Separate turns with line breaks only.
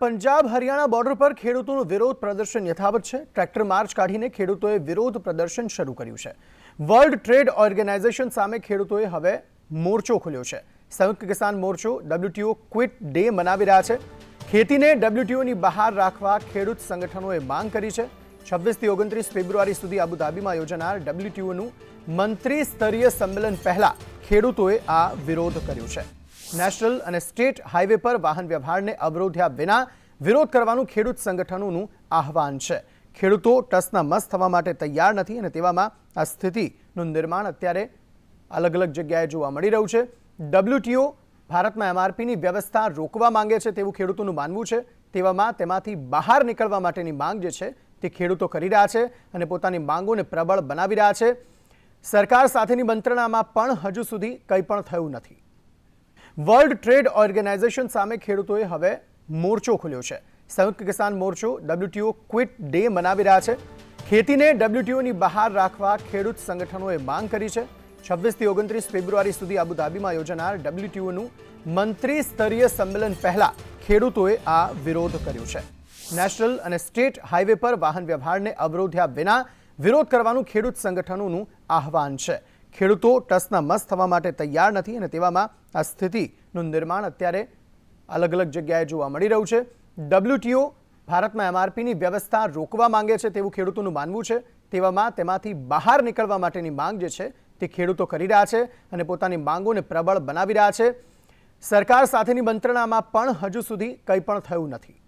Punjab Haryana border પર ખેડૂતોનું વિરોધ પ્રદર્શન યથાવત છે. ટ્રેક્ટર માર્ચ કાઢીને ખેડૂતોએ વિરોધ પ્રદર્શન શરૂ કર્યું છે. વર્લ્ડ ટ્રેડ ઓર્ગેનાઇઝેશન સામે ખેડૂતોએ હવે મોરચો ખોલ્યો છે. સંયુક્ત કિસાન મોરચો ડબલ્યુટીઓ ક્વિટ ડે મનાવી રહ્યા છે. ખેતીને ડબલ્યુટીઓની બહાર રાખવા ખેડૂત સંગઠનોએ માંગ કરી છે. છવ્વીસથી ઓગણત્રીસ ફેબ્રુઆરી સુધી અબુધાબીમાં યોજાનાર ડબ્લ્યુટીઓનું મંત્રી સ્તરીય સંમેલન પહેલા ખેડૂતોએ આ વિરોધ કર્યો છે. નેશનલ અને સ્ટેટ હાઈવે પર વાહન વ્યવહારને અવરોધ્યા વિના વિરોધ કરવાનું ખેડૂત સંગઠનોનું આહવાન છે. ખેડૂતો ટસના મસ થવા માટે તૈયાર નથી અને તેવામાં આ સ્થિતિનું નિર્માણ અત્યારે અલગ અલગ જગ્યાએ જોવા મળી રહ્યું છે. ડબ્લ્યુટીઓ ભારતમાં એમઆરપીની વ્યવસ્થા રોકવા માંગે છે તેવું ખેડૂતોનું માનવું છે. તેવામાં તેમાંથી બહાર નીકળવા માટેની માંગ જે છે તે ખેડૂતો કરી રહ્યા છે અને પોતાની માંગોને પ્રબળ બનાવી રહ્યા છે. સરકાર સાથેની મંત્રણામાં પણ હજુ સુધી કંઈ પણ થયું નથી. વર્લ્ડ ટ્રેડ ઓર્ગેનાઇઝેશન સામે ખેડૂતોએ હવે મોરચો ખોલ્યો છે. સંયુક્ત કિસાન મોરચો ડબ્લ્યુટીઓ ક્વિટ ડે મનાવી રહ્યા છે. ખેતીને ડબ્લ્યુટીઓની બહાર રાખવા ખેડૂત સંગઠનોએ માંગ કરી છે. છવ્વીસથી ઓગણત્રીસ ફેબ્રુઆરી સુધી અબુધાબીમાં યોજાનાર ડબ્લ્યુટીઓનું મંત્રી સ્તરીય સંમેલન પહેલા ખેડૂતોએ આ વિરોધ કર્યો છે. નેશનલ અને સ્ટેટ હાઈવે પર વાહન વ્યવહારને અવરોધ્યા વિના વિરોધ કરવાનું ખેડૂત સંગઠનોનું આહવાન છે. ખેડૂતો ટસના મસ થવા માટે તૈયાર નથી અને તેવામાં આ સ્થિતિનું નિર્માણ અત્યારે અલગ અલગ જગ્યાએ જોવા મળી રહ્યું છે. ડબ્લ્યુટીઓ ભારતમાં એમઆરપીની વ્યવસ્થા રોકવા માંગે છે તેવું ખેડૂતોનું માનવું છે. તેવામાં તેમાંથી બહાર નીકળવા માટેની માંગ જે છે તે ખેડૂતો કરી રહ્યા છે અને પોતાની માંગોને પ્રબળ બનાવી રહ્યા છે. સરકાર સાથેની મંત્રણામાં પણ હજુ સુધી કંઈ પણ થયું નથી.